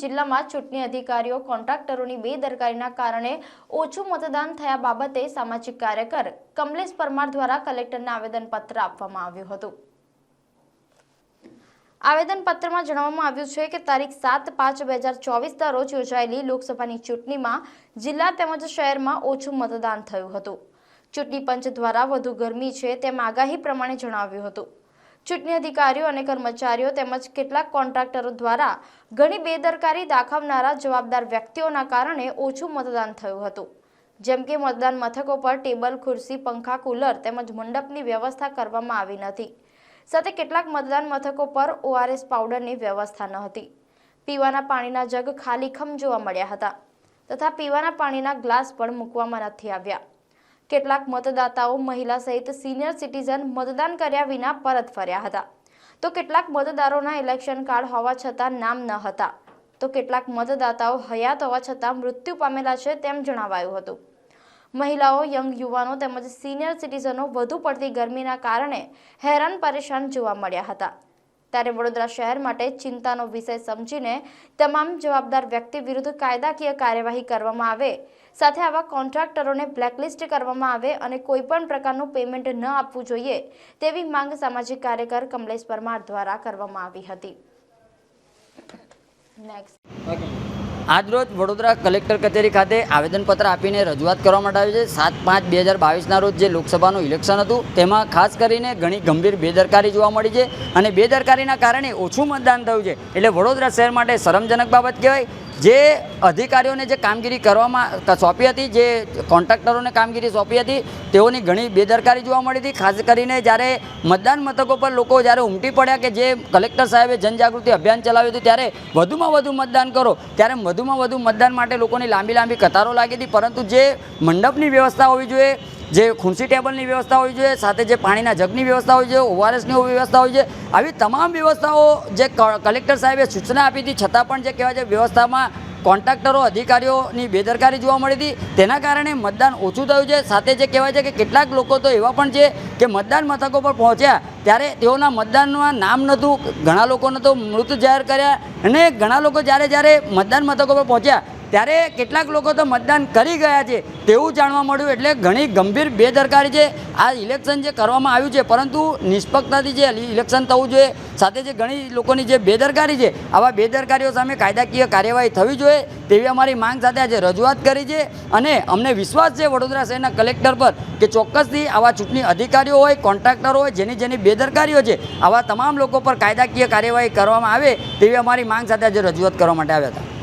જિલ્લામાં ચૂંટણી અધિકારીઓ, કોન્ટ્રાક્ટરોની બેદરકારીના કારણે ઓછું મતદાન થયા બાબતે સામાજિક કાર્યકર કમલેશ પરમાર દ્વારા કલેક્ટરને આવેદનપત્ર આપવામાં આવ્યું હતું. આવેદનપત્રમાં જણાવવામાં આવ્યું છે કે તારીખ સાત પાંચ બે હજાર ચોવીસના રોજ યોજાયેલી લોકસભાની ચૂંટણીમાં જિલ્લા તેમજ શહેરમાં ઓછું મતદાન થયું હતું. ચૂંટણી પંચ દ્વારા વધુ ગરમી છે તેમ આગાહી પ્રમાણે જણાવ્યું હતું. ચૂંટણી અધિકારીઓ અને કર્મચારીઓ તેમજ કેટલાક કોન્ટ્રાક્ટરો દ્વારા ઘણી બેદરકારી દાખવનારા જવાબદાર વ્યક્તિઓના કારણે ઓછું મતદાન થયું હતું. જેમ કે મતદાન મથકો પર ટેબલ, ખુરશી, પંખા, કુલર તેમજ મંડપની વ્યવસ્થા કરવામાં આવી નથી. સાથે કેટલાક મતદાન મથકો પર ઓઆરએસ પાવડરની વ્યવસ્થા ન હતી પીવાના પાણીના જગ ખાલીખમ જોવા મળ્યા હતા. તથા પીવાના પાણીના ગ્લાસ પણ મૂકવામાં નથી આવ્યા. કેટલાક મતદાતાઓ મહિલા સહિત સિનિયર સિટીઝન મતદાન કર્યા વિના પરત ફર્યા હતા. તો કેટલાક મતદારોના ઇલેક્શન કાર્ડ હોવા છતાં નામ ન હતા. તો કેટલાક મતદાતાઓ હયાત હોવા છતાં મૃત્યુ પામેલા છે તેમ જણાવાયું હતું. મહિલાઓ, યંગ યુવાનો તેમજ સિનિયર સિટીઝનો વધુ પડતી ગરમીના કારણે હેરાન પરેશાન જોવા મળ્યા હતા. ત્યારે વડોદરા શહેર માટે ચિંતાનો વિષય સમજીને તમામ જવાબદાર વ્યક્તિ વિરુદ્ધ કાયદાકીય કાર્યવાહી કરવામાં આવે. સાથે આવા કોન્ટ્રાક્ટરોને બ્લેકલિસ્ટ કરવામાં આવે અને કોઈપણ પ્રકારનું પેમેન્ટ ન આપવું જોઈએ તેવી માંગ સામાજિક કાર્યકર કમલેશ પરમાર દ્વારા કરવામાં આવી હતી. નેક્સ્ટ આજરોજ વડોદરા કલેક્ટર કચેરી ખાતે આવેદનપત્ર આપીને રજૂઆત કરવા માટે આવી છે. સાત પાંચ બે હજાર બાવીસના રોજ જે લોકસભાનું ઇલેક્શન હતું, તેમાં ખાસ કરીને ઘણી ગંભીર બેદરકારી જોવા મળી છે. અને બેદરકારીના કારણે ઓછું મતદાન થયું છે. એટલે વડોદરા શહેર માટે શરમજનક બાબત કહેવાય. જે અધિકારીઓને જે કામગીરી કરવામાં સોંપી હતી, જે કોન્ટ્રાક્ટરોને કામગીરી સોંપી હતી, તેઓની ઘણી બેદરકારી જોવા મળી હતી. ખાસ કરીને જ્યારે મતદાન મથકો પર લોકો જ્યારે ઉમટી પડ્યા કે જે કલેક્ટર સાહેબે જનજાગૃતિ અભિયાન ચલાવ્યું હતું, ત્યારે વધુમાં વધુ મતદાન કરો, ત્યારે વધુમાં વધુ મતદાન માટે લોકોની લાંબી લાંબી કતારો લાગી હતી. પરંતુ જે મંડપની વ્યવસ્થા હોવી જોઈએ જે ખુરશી ટેબલની વ્યવસ્થા હોવી જોઈએ, સાથે જે પાણીના જગની વ્યવસ્થા હોવી જોઈએ, ઓઆરએસની વ્યવસ્થા હોવી જોઈએ, આવી તમામ વ્યવસ્થાઓ જે કલેક્ટર સાહેબે સૂચના આપી હતી, છતાં પણ જે કહેવાય છે વ્યવસ્થામાં કોન્ટ્રાક્ટરો, અધિકારીઓની બેદરકારી જોવા મળી હતી, તેના કારણે મતદાન ઓછું થયું છે. સાથે જે કહેવાય છે કે કેટલાક લોકો તો એવા પણ છે કે મતદાન મથકો પર પહોંચ્યા, ત્યારે તેઓના મતદાનમાં નામ નહોતું, ઘણા લોકોને તો મૃત જાહેર કર્યા અને ઘણા લોકો જ્યારે જ્યારે મતદાન મથકો પર પહોંચ્યા ત્યારે કેટલાક લોકો તો મતદાન કરી ગયા છે, તેવું જાણવા મળ્યું. એટલે ઘણી ગંભીર બેદરકારી છે. આ ઇલેક્શન જે કરવામાં આવ્યું છે, પરંતુ નિષ્પક્ષતાથી જે ઇલેક્શન થવું જોઈએ, સાથે જે ઘણી લોકોની જે બેદરકારી છે, આવા બેદરકારીઓ સામે કાયદાકીય કાર્યવાહી થવી જોઈએ, તેવી અમારી માંગ સાથે આજે રજૂઆત કરી છે. અને અમને વિશ્વાસ છે વડોદરા શહેરના કલેક્ટર પર કે ચોક્કસથી આવા ચૂંટણી અધિકારીઓ હોય, કોન્ટ્રાક્ટરો હોય, જેની જેની બેદરકારીઓ છે, આવા તમામ લોકો પર કાયદાકીય કાર્યવાહી કરવામાં આવે, તેવી અમારી માંગ સાથે આજે રજૂઆત કરવા માટે આવ્યા હતા.